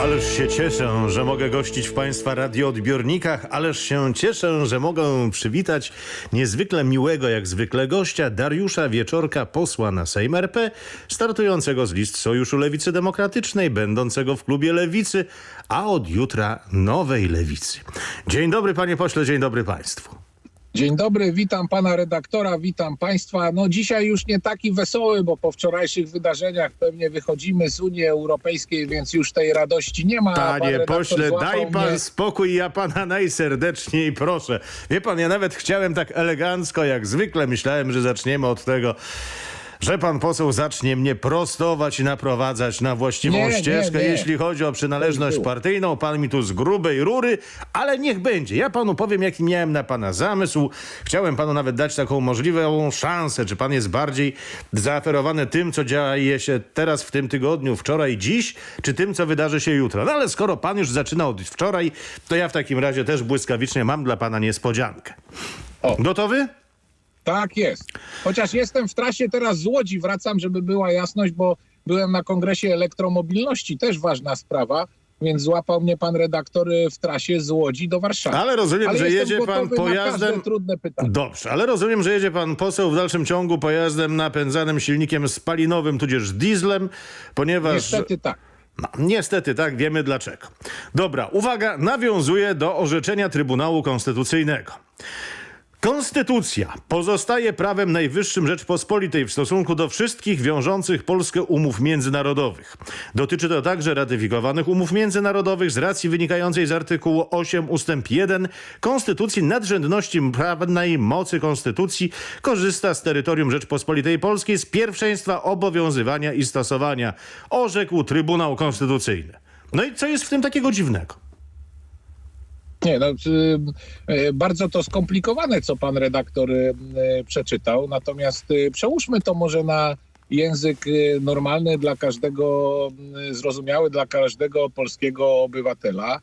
Ależ się cieszę, że mogę gościć w Państwa radioodbiornikach, ależ się cieszę, że mogę przywitać niezwykle miłego jak zwykle gościa Dariusza Wieczorka, posła na Sejm RP, startującego z list Sojuszu Lewicy Demokratycznej, będącego w klubie Lewicy, a od jutra Nowej Lewicy. Dzień dobry panie pośle, dzień dobry państwu. Dzień dobry, witam pana redaktora, witam państwa. No dzisiaj już nie taki wesoły, bo po wczorajszych wydarzeniach pewnie wychodzimy z Unii Europejskiej, więc już tej radości nie ma. pan Panie redaktor pośle, daj pan mnie- spokój, ja pana najserdeczniej proszę. Wie pan, ja nawet chciałem tak elegancko, jak zwykle myślałem, że zaczniemy od tego, że pan poseł zacznie mnie prostować i naprowadzać na właściwą Nie, nie, ścieżkę, nie. jeśli chodzi o przynależność partyjną. Pan mi tu z grubej rury, ale niech będzie. Ja panu powiem, jaki miałem na pana zamysł. Chciałem panu nawet dać taką możliwą szansę, czy pan jest bardziej zaaferowany tym, co dzieje się teraz w tym tygodniu, wczoraj, dziś, czy tym, co wydarzy się jutro. No ale skoro pan już zaczyna od wczoraj, to ja w takim razie też błyskawicznie mam dla pana niespodziankę. O. Gotowy? Tak jest. Chociaż jestem w trasie teraz z Łodzi, wracam, żeby była jasność, bo byłem na kongresie elektromobilności, też ważna sprawa, więc złapał mnie pan redaktor y, w trasie z Łodzi do Warszawy. Ale rozumiem, Ale że jedzie pan pojazdem. trudne pytanie. Dobrze, ale rozumiem, że jedzie pan poseł w dalszym ciągu pojazdem napędzanym silnikiem spalinowym, tudzież dieslem, ponieważ. Niestety tak. No, niestety tak, wiemy dlaczego. Dobra, uwaga, nawiązuje do orzeczenia Trybunału Konstytucyjnego. Konstytucja pozostaje prawem najwyższym Rzeczpospolitej w stosunku do wszystkich wiążących Polskę umów międzynarodowych. Dotyczy to także ratyfikowanych umów międzynarodowych z racji wynikającej z artykułu 8 ustęp 1 Konstytucji nadrzędności prawnej mocy Konstytucji korzysta z terytorium Rzeczpospolitej Polskiej z pierwszeństwa obowiązywania i stosowania, orzekł Trybunał Konstytucyjny. No i co jest w tym takiego dziwnego? Nie, no, y, bardzo to skomplikowane, co pan redaktor y, przeczytał. Natomiast y, przełóżmy to może na język normalny dla każdego, y, zrozumiały dla każdego polskiego obywatela.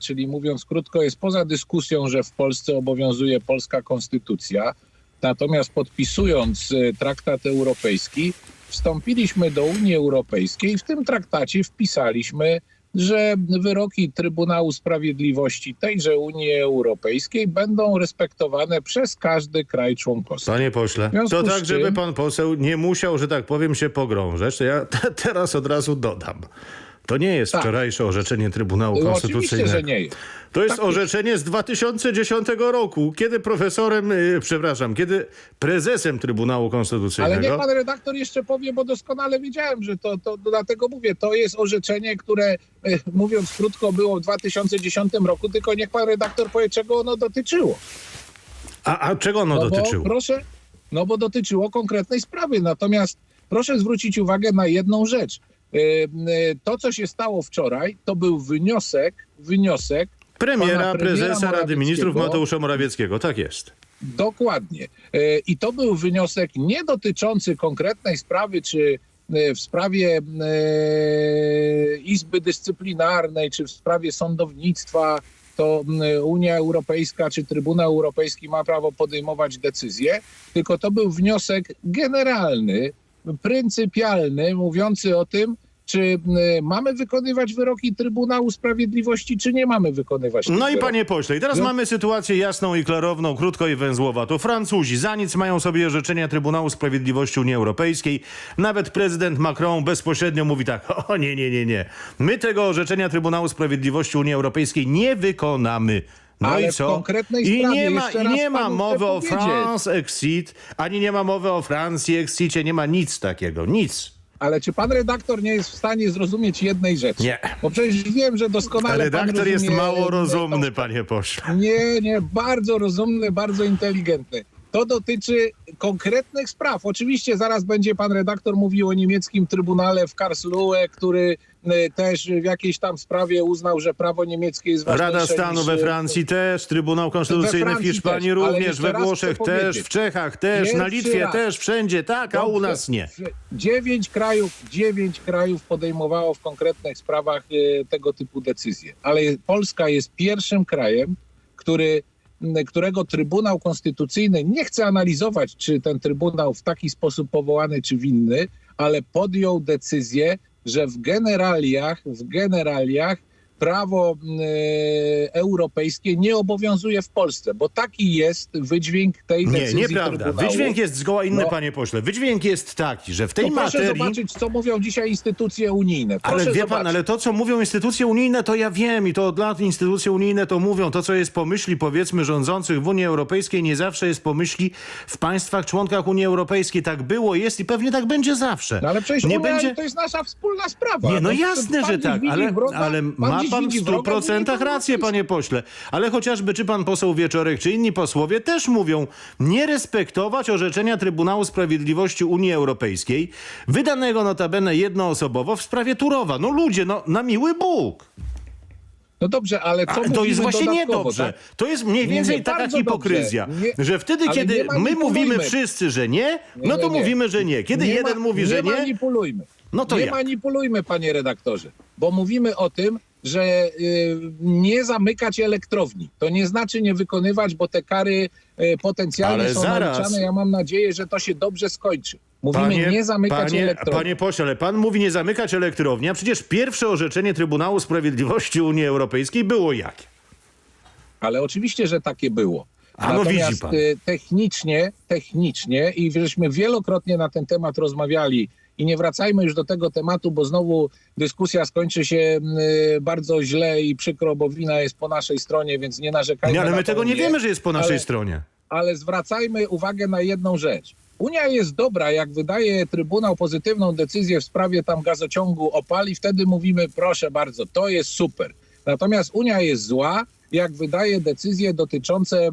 Czyli mówiąc krótko, jest poza dyskusją, że w Polsce obowiązuje polska konstytucja. Natomiast podpisując traktat europejski, wstąpiliśmy do Unii Europejskiej w tym traktacie wpisaliśmy że wyroki Trybunału Sprawiedliwości tejże Unii Europejskiej będą respektowane przez każdy kraj członkowski. Panie pośle, to tak, żeby pan poseł nie musiał, że tak powiem, się pogrążać, to ja te, teraz od razu dodam. To nie jest Tak. wczorajsze orzeczenie Trybunału Oczywiście, Konstytucyjnego. że nie jest. To jest Tak jest. orzeczenie z 2010 roku, kiedy profesorem, y, przepraszam, kiedy prezesem Trybunału Ale Konstytucyjnego. niech pan redaktor jeszcze powie, bo doskonale wiedziałem, że to, to dlatego mówię, to jest orzeczenie, które e, mówiąc krótko było w 2010 roku, tylko niech pan redaktor powie, czego ono dotyczyło. A, a czego ono No dotyczyło? Bo, proszę, no bo dotyczyło konkretnej sprawy. Natomiast proszę zwrócić uwagę na jedną rzecz. Yy, To, co się stało wczoraj, to był wniosek, wniosek Premiera, premiera prezesa Rady. Ministrów Mateusza Morawieckiego. Tak jest. Dokładnie. E, I to był wniosek nie dotyczący konkretnej sprawy, czy e, w sprawie e, Izby Dyscyplinarnej, czy w sprawie sądownictwa, to Unia Europejska czy Trybunał Europejski ma prawo podejmować decyzje, tylko to był wniosek generalny, pryncypialny, mówiący o tym, czy mamy wykonywać wyroki Trybunału Sprawiedliwości, czy nie mamy wykonywać No i wyroków. panie pośle, i teraz No. mamy sytuację jasną i klarowną, krótko i węzłowa. To Francuzi za nic mają sobie orzeczenia Trybunału Sprawiedliwości Unii Europejskiej. Nawet prezydent Macron bezpośrednio mówi tak, o nie, nie, nie, nie. My tego orzeczenia Trybunału Sprawiedliwości Unii Europejskiej nie wykonamy. No Ale i co? I nie ma, i nie ma mowy o. France Exit, ani nie ma mowy o Francji Exicie, nie ma nic takiego, nic. Ale czy pan redaktor nie jest w stanie zrozumieć jednej rzeczy? Nie. Bo przecież wiem, że doskonale Redaktor pan jest mało rozumny, panie pośle. Nie, nie, bardzo rozumny, bardzo inteligentny. To dotyczy konkretnych spraw. Oczywiście zaraz będzie pan redaktor mówił o niemieckim trybunale w Karlsruhe, który też w jakiejś tam sprawie uznał, że prawo niemieckie jest ważniejsze Rada Stanu niż, we e, Francji też, Trybunał Konstytucyjny w Hiszpanii też, również, we Włoszech też, w Czechach też, na Litwie raz. też, wszędzie tak, a u nas nie. Dziewięć krajów, dziewięć krajów podejmowało w konkretnych sprawach e, tego typu decyzje. Ale Polska jest pierwszym krajem, który, którego Trybunał Konstytucyjny nie chce analizować, czy ten Trybunał w taki sposób powołany, czy winny, ale podjął decyzję że w generaliach, w generaliach prawo e, europejskie nie obowiązuje w Polsce, bo taki jest wydźwięk tej Nie, decyzji nieprawda. Trybunału. Wydźwięk jest zgoła inny, No. panie pośle. Wydźwięk jest taki, że w tej To proszę materii... zobaczyć, co mówią dzisiaj instytucje unijne. Proszę Ale wie zobaczyć. pan, ale to, co mówią instytucje unijne, to ja wiem i to od lat instytucje unijne to mówią. To, co jest pomyśli, powiedzmy, rządzących w Unii Europejskiej, nie zawsze jest pomyśli w państwach członkach Unii Europejskiej. Tak było, jest i pewnie tak będzie zawsze. No ale przecież nie Unia będzie... to jest nasza wspólna sprawa. Nie, no jasne, pan że tak, ale, wroga, ale ma dziś pan w widzi stu wroga w Unii procentach rację, panie pośle. Ale chociażby czy pan poseł Wieczorek, czy inni posłowie też mówią nie respektować orzeczenia Trybunału Sprawiedliwości Unii Europejskiej, wydanego notabene jednoosobowo w sprawie Turowa. No ludzie, no na miły Bóg. No dobrze, ale co to jest właśnie niedobrze. tak? To jest mniej Nie, więcej nie, taka bardzo hipokryzja. Nie, że wtedy, kiedy nie my mówimy wszyscy, że nie, no Nie, to nie, nie. mówimy, że nie. Kiedy Nie jeden ma- mówi, że nie nie, manipulujmy. no to nie jak? manipulujmy, panie redaktorze, bo mówimy o tym, że y, nie zamykać elektrowni. To nie znaczy nie wykonywać, bo te kary y, potencjalnie Ale są zaraz. naliczane. Ja mam nadzieję, że to się dobrze skończy. Mówimy nie zamykać panie, elektrowni. panie pośle, ale pan mówi nie zamykać elektrowni, a przecież pierwsze orzeczenie Trybunału Sprawiedliwości Unii Europejskiej było jakie? Ale oczywiście, że takie było. A no Natomiast widzi pan. y, technicznie, technicznie i żeśmy wielokrotnie na ten temat rozmawiali i nie wracajmy już do tego tematu, bo znowu dyskusja skończy się y, bardzo źle i przykro, bo wina jest po naszej stronie, więc nie narzekajmy Nie, ale my tego nie wiemy, że jest po naszej ale- stronie. ale zwracajmy uwagę na jedną rzecz. Unia jest dobra, jak wydaje Trybunał pozytywną decyzję w sprawie tam gazociągu opali, wtedy mówimy, proszę bardzo, to jest super. Natomiast Unia jest zła, jak wydaje decyzje dotyczące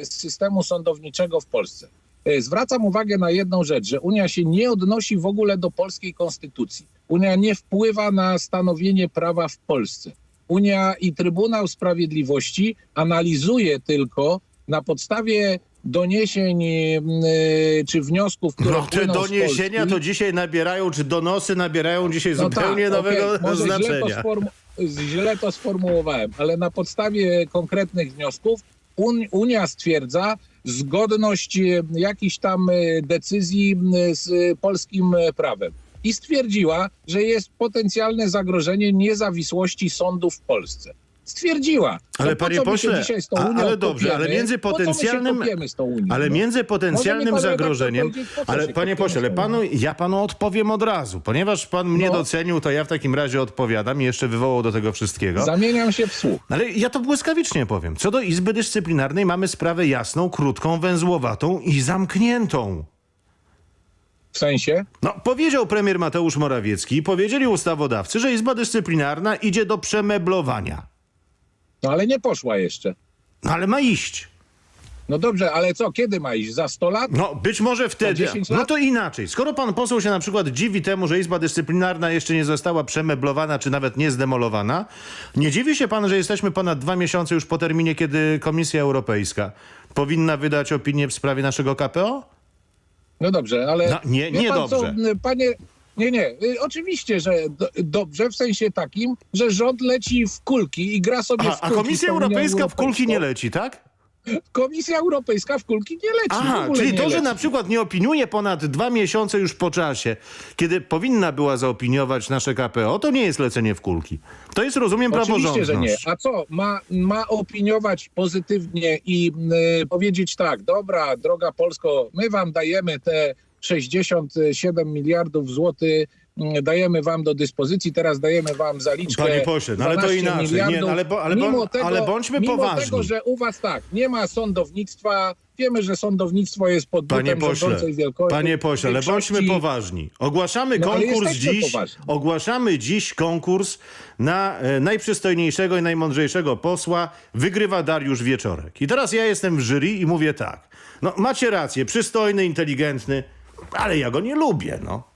y, systemu sądowniczego w Polsce. Y, Zwracam uwagę na jedną rzecz, że Unia się nie odnosi w ogóle do polskiej konstytucji. Unia nie wpływa na stanowienie prawa w Polsce. Unia i Trybunał Sprawiedliwości analizuje tylko na podstawie doniesień y, czy wniosków, które No z doniesienia Polski. to dzisiaj nabierają, czy donosy nabierają dzisiaj No zupełnie tak, nowego okej, może Źle to, znaczenia. źle to sformułowałem, ale na podstawie konkretnych wniosków Un- Unia stwierdza zgodność jakichś tam e, decyzji z polskim prawem. I stwierdziła, że jest potencjalne zagrożenie niezawisłości sądów w Polsce. Stwierdziła. Ale panie pośle, a- ale dobrze, ale między potencjalnym- Unią? Ale No. między potencjalnym zagrożeniem, ale panie pośle, ale panu, ja panu odpowiem od razu. Ponieważ pan mnie No. docenił, to ja w takim razie odpowiadam i jeszcze wywołał do tego wszystkiego. Zamieniam się w słuch. Ale ja to błyskawicznie powiem. Co do Izby Dyscyplinarnej mamy sprawę jasną, krótką, węzłowatą i zamkniętą. W sensie? No, powiedział premier Mateusz Morawiecki, powiedzieli ustawodawcy, że Izba Dyscyplinarna idzie do przemeblowania. No ale nie poszła jeszcze. No ale ma iść. No dobrze, ale co, kiedy ma iść? Za 100 lat? No, być może wtedy. 10 No to inaczej. Skoro pan poseł się na przykład dziwi temu, że Izba Dyscyplinarna jeszcze nie została przemeblowana, czy nawet nie zdemolowana, nie dziwi się pan, że jesteśmy ponad dwa miesiące już po terminie, kiedy Komisja Europejska powinna wydać opinię w sprawie naszego KPO? No dobrze, ale. No, nie, nie pan dobrze. Co, panie. Nie, nie. y, Oczywiście, że do, dobrze w sensie takim, że rząd leci w kulki i gra sobie Aha, w a kulki. Komisja tą Unią Europejska w kulki nie leci, tak? Komisja Europejska w kulki nie leci. Aha, czyli to, że leci. na przykład nie opiniuje ponad dwa miesiące już po czasie, kiedy powinna była zaopiniować nasze KPO, to nie jest lecenie w kulki. To jest, rozumiem, Oczywiście, że praworządność. nie. A co, ma, ma opiniować pozytywnie i y, powiedzieć tak, dobra, droga Polsko, my wam dajemy te 67 miliardów złotych, y, dajemy wam do dyspozycji, teraz dajemy wam zaliczkę Panie pośle, no ale to 12 inaczej. Nie, no ale bo- ale bo- mimo tego, ale bądźmy mimo poważni. tego, że u was tak, nie ma sądownictwa, wiemy, że sądownictwo jest pod Panie pośle, wielkości. panie pośle, ale większości. bądźmy poważni. Ogłaszamy No, konkurs dziś. poważni. Ogłaszamy dziś konkurs na e, najprzystojniejszego i najmądrzejszego posła. Wygrywa Dariusz Wieczorek. I teraz ja jestem w jury i mówię tak. No macie rację, przystojny, inteligentny, ale ja go nie lubię, no.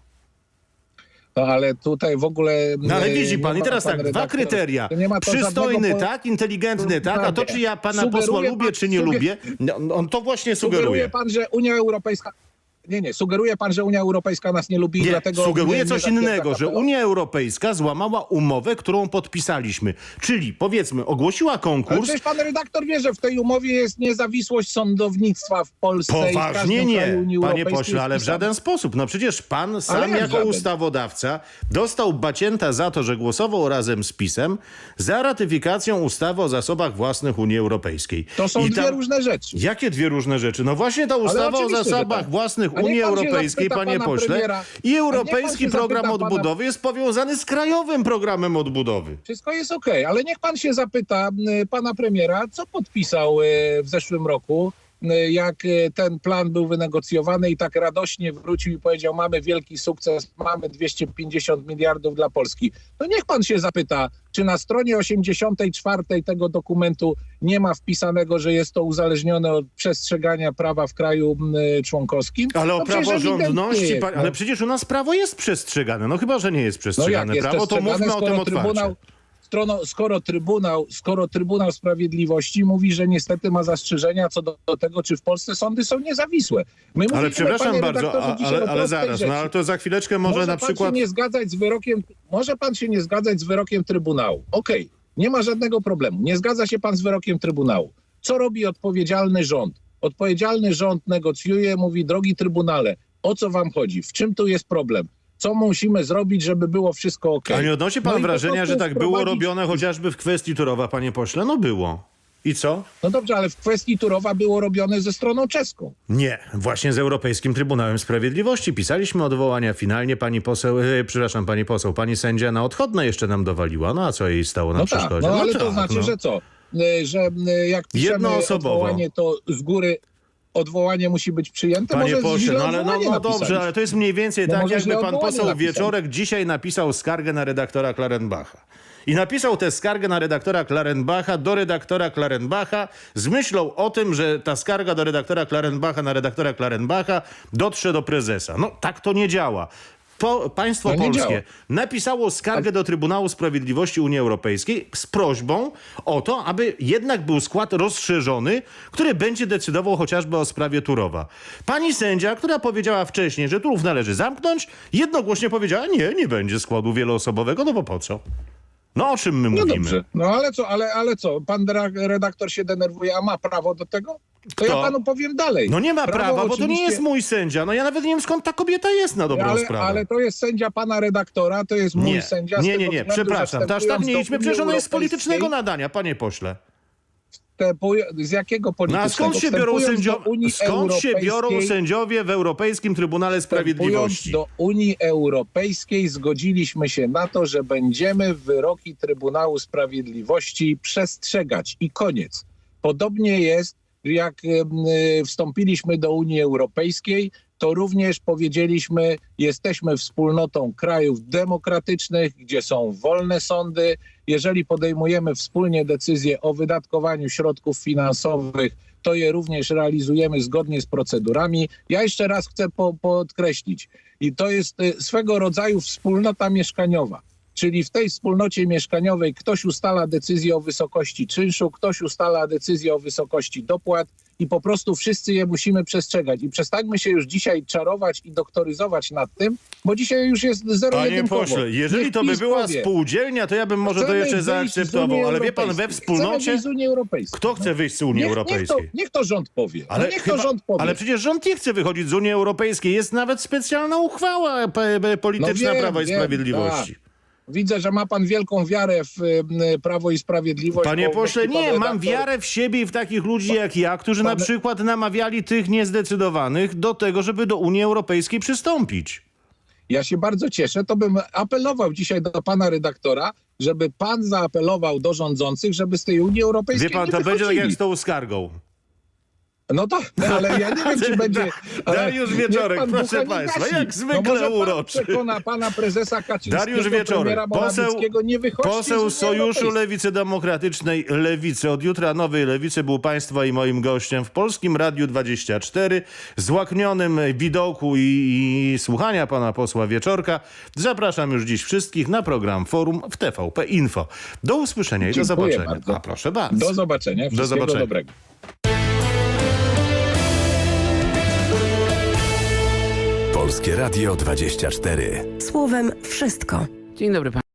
No ale tutaj w ogóle... No ale widzi pan, i teraz pan tak, dwa redaktor- kryteria. ma to Przystojny żadnego tak, inteligentny tak, a to czy ja pana posła lubię, pan- czy nie suger- lubię, no, on to właśnie Sugeruje sugeruje. pan, że Unia Europejska nie, nie, sugeruje pan, że Unia Europejska nas nie lubi i Nie, dlatego... sugeruje nie- nie coś zatwierdza innego, że? Unia Europejska złamała umowę, którą podpisaliśmy. Czyli powiedzmy, ogłosiła Ale konkurs, przecież pan redaktor wie, że w tej umowie jest niezawisłość sądownictwa w Polsce i w Poważnie kraju nie, Unii panie pośle, ale w żaden sposób. No przecież pan sam jak jako żaden? ustawodawca dostał bacięta za to, że głosował razem z PiSem za ratyfikacją ustawy o zasobach własnych Unii Europejskiej. To są I dwie różne rzeczy. Jakie dwie różne rzeczy? No właśnie ta ustawa o zasobach tak. własnych Unii Europejskiej, panie pośle, premiera. i Europejski Program pana- Odbudowy jest powiązany z Krajowym Programem Odbudowy. Wszystko jest okej, ale niech pan się zapyta pana premiera, co podpisał y, w zeszłym roku, jak y, ten plan był wynegocjowany i tak radośnie wrócił i powiedział, mamy wielki sukces, mamy 250 miliardów dla Polski. To niech pan się zapyta, czy na stronie 84 tego dokumentu nie ma wpisanego, że jest to uzależnione od przestrzegania prawa w kraju y, członkowskim? Ale o No ewidentnie praworządności, no. ale przecież u nas prawo jest przestrzegane. No chyba, że nie jest No przestrzegane jak jest prawo, to mówmy o tym otwarcie. Trybunał, skoro, skoro, trybunał, skoro Trybunał Sprawiedliwości mówi, że niestety ma zastrzeżenia co do, do tego, czy w Polsce sądy są niezawisłe. My Ale przepraszam bardzo, a, ale, ale zaraz, rzeczy. no ale to za chwileczkę może, Może na pan przykład... się nie zgadzać z wyrokiem, może pan się nie zgadzać z wyrokiem Trybunału. Okej, nie ma żadnego problemu. Nie zgadza się pan z wyrokiem Trybunału. Co robi odpowiedzialny rząd? Odpowiedzialny rząd negocjuje, mówi, drogi Trybunale, o co wam chodzi? W czym tu jest problem? Co musimy zrobić, żeby było wszystko ok? A nie odnosi pan No wrażenia, że tak było robione chociażby w kwestii Turowa, panie pośle? No było. I co? No dobrze, ale w kwestii Turowa było robione ze stroną czeską. Nie, właśnie z Europejskim Trybunałem Sprawiedliwości pisaliśmy odwołania. Finalnie pani poseł, e, przepraszam, pani poseł, pani sędzia na odchodne jeszcze nam dowaliła. No a co jej stało na No tak, przeszkodzie? no ale tak, to znaczy, no. że co? Y, Że y, jak piszemy Jednoosobowo. odwołanie, to z góry odwołanie musi być przyjęte? Panie pośle, no ale no, no dobrze, ale to jest mniej więcej No tak, jakby pan poseł napisali. Wieczorek dzisiaj napisał skargę na redaktora Klarenbacha. I napisał tę skargę na redaktora Klarenbacha do redaktora Klarenbacha z myślą o tym, że ta skarga do redaktora Klarenbacha na redaktora Klarenbacha dotrze do prezesa. No tak to nie działa. Po, państwo No polskie działa. napisało skargę do Trybunału Sprawiedliwości Unii Europejskiej z prośbą o to, aby jednak był skład rozszerzony, który będzie decydował chociażby o sprawie Turowa. Pani sędzia, która powiedziała wcześniej, że Turów należy zamknąć, jednogłośnie powiedziała, nie, nie będzie składu wieloosobowego, no bo po co? No o czym my No mówimy? dobrze, no ale co, ale, ale co, pan redaktor się denerwuje, a ma prawo do tego? To ja panu powiem dalej. No nie ma Prawo prawa, bo to nie jest mój sędzia. No ja nawet nie wiem skąd ta kobieta jest na dobrą ale, sprawę. ale to jest sędzia pana redaktora, to jest mój nie, sędzia. nie, nie, nie, względu, przepraszam, tak wstępując nie idźmy, przecież ona jest z politycznego nadania, panie pośle. Z jakiego No politycznego? a skąd się biorą, sędzio... skąd się biorą sędziowie w Europejskim Trybunale Sprawiedliwości? Do Unii Europejskiej zgodziliśmy się na to, że będziemy wyroki Trybunału Sprawiedliwości przestrzegać i koniec. Podobnie jest, jak y, wstąpiliśmy do Unii Europejskiej, to również powiedzieliśmy, jesteśmy wspólnotą krajów demokratycznych, gdzie są wolne sądy. Jeżeli podejmujemy wspólnie decyzje o wydatkowaniu środków finansowych, to je również realizujemy zgodnie z procedurami. Ja jeszcze raz chcę po, podkreślić, i to jest y, swego rodzaju wspólnota mieszkaniowa. Czyli w tej wspólnocie mieszkaniowej ktoś ustala decyzję o wysokości czynszu, ktoś ustala decyzję o wysokości dopłat i po prostu wszyscy je musimy przestrzegać. I przestańmy się już dzisiaj czarować i doktoryzować nad tym, bo dzisiaj już jest zero Panie pośle, jeżeli to by była spółdzielnia, to ja bym może to jeszcze zaakceptował, ale wie pan, we wspólnocie... z Unii Europejskiej. Kto chce wyjść z Unii niech, niech, to, Europejskiej? niech to rząd powie. Ale, no niech chyba, to rząd powie. ale przecież rząd nie chce wychodzić z Unii Europejskiej. Jest nawet specjalna uchwała polityczna No wiem, Prawa i wiem, Sprawiedliwości. tak. Widzę, że ma pan wielką wiarę w Prawo i Sprawiedliwość. Panie pośle, nie, mam redaktor- wiarę w siebie i w takich ludzi jak ja, którzy na pan- przykład namawiali tych niezdecydowanych do tego, żeby do Unii Europejskiej przystąpić. Ja się bardzo cieszę. To bym apelował dzisiaj do pana redaktora, żeby pan zaapelował do rządzących, żeby z tej Unii Europejskiej Wie pan, to będzie tak jak z tą skargą. No tak, ale ja nie wiem, czy będzie... Dariusz Wieczorek, pan proszę państwa, gasi. jak zwykle no może pan uroczy. przekona pana prezesa Kaczyńskiego, Dariusz Wieczorek, poseł, poseł z Sojuszu. Lewicy Demokratycznej Lewicy. Od jutra Nowej Lewicy był państwa i moim gościem w Polskim Radiu 24. Złaknionym widoku i, i słuchania pana posła Wieczorka. Zapraszam już dziś wszystkich na program Forum w TVP Info. Do usłyszenia i do Dziękuję zobaczenia. bardzo. A proszę bardzo. Do zobaczenia. Wszystkiego zobaczenia. dobrego. Polskie Radio 24. Słowem wszystko. Dzień dobry.